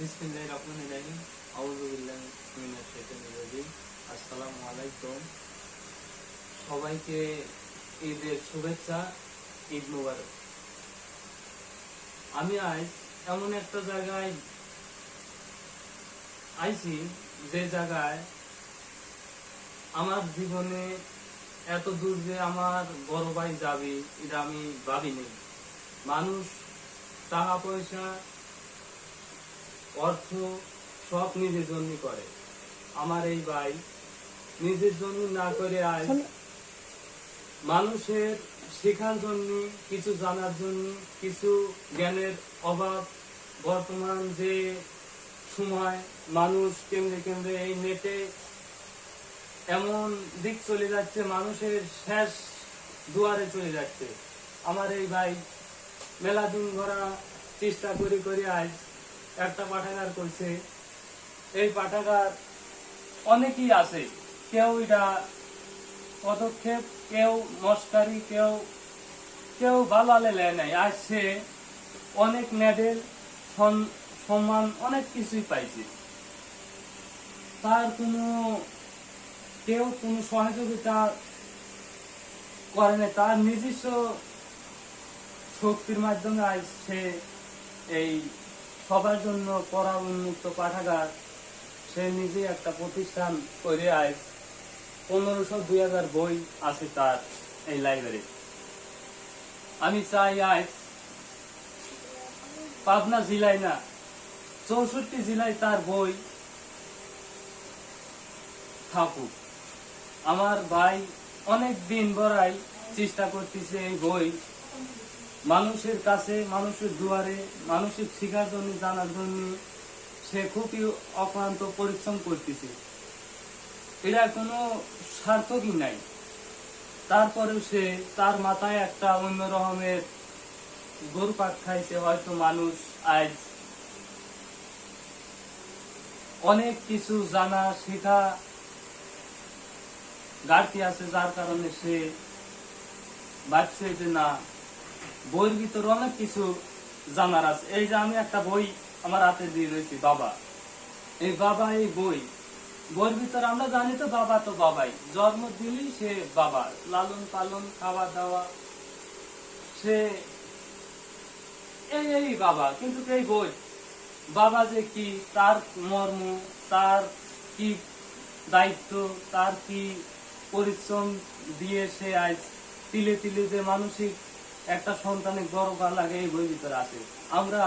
বিসমিল্লাহির রহমানির রহিম আসসালামু আলাইকুম সবাইকে ঈদের শুভেচ্ছা, ঈদ আমি আজ এমন একটা জায়গায় আইছি, যে জায়গায় আমার জীবনে এত দূর যে আমার বড় ভাই যাবে, এটা আমি ভাবিনি। মানুষ টাকা পয়সা অর্থ সব নিজের জন্য করে। আমার এই ভাই নিজের জন্য না করে আজ মানুষের শেখার জন্য কিছু জানার জন্য কিছু জ্ঞানের অভাব বর্তমান যে সময় মানুষ কেন্দ্রে কেন্দ্রে এই নেটে এমন দিক চলে যাচ্ছে মানুষের শেষ দুয়ারে চলে যাচ্ছে। আমার এই ভাই মেলা দিন ভরা চেষ্টা করে করে আজ একটা পাঠাগার করছে এই পাঠাগার অনেকেই আছে। কেউ এটা পদক্ষেপ, কেউ মস্কারি, কেউ কেউ ভালো লেয় নাই। সে অনেক মেডেল সম্মান, অনেক কিছুই পাইছে। তার কোনো কেউ কোনো সহযোগিতা করে না তার নিজস্ব শক্তির মাধ্যমে সে এই সবার জন্য পড়া উন্মুক্ত পাঠাগার, সে নিজে একটা প্রতিষ্ঠান করে আজ পনেরোশো দুই হাজার বই আছে তার এই লাইব্রেরি আমি চাই আজ পাবনা জেলায় না, চৌষট্টি জেলায় তার বই থাকুক। আমার ভাই অনেক দিন বড়াই চেষ্টা করতেছে এই বই মানুষের কাছে, মানুষের দুয়ারে, মানুষের শিখার জন্য, জানার জন্য সে খুবই অক্লান্ত পরিশ্রম করতেছে। এটা কোনো সার্থকই নাই। তারপরেও সে তার মাথায় একটা অন্য রকমের গরু পাক খাইছে, হয়তো মানুষ আজ অনেক কিছু জানা, শেখা ঘাটতি আছে, যার কারণে সে ভাবছে যে না বইয়ের ভিতরে অনেক কিছু জানার আছে। এই যে আমি একটা বই আমার হাতে দিয়ে রয়েছি, বাবা। এই বাবা, এই বই। বইয়ের ভিতরে আমরা জানি তো বাবা তো বাবাই। জন্ম দিলেই সে বাবা। লালন পালন খাওয়া দাওয়া সে এই এই বাবা। কিন্তু এই বই, বাবা যে কি, তার মর্ম, তার কি দায়িত্ব, তার কি পরিশ্রম দিয়ে সে আজ তিলে তিলে যে মানসিক একটা সন্তানের গর্ব লাগে এই বই ভিতরে আছে। আমরা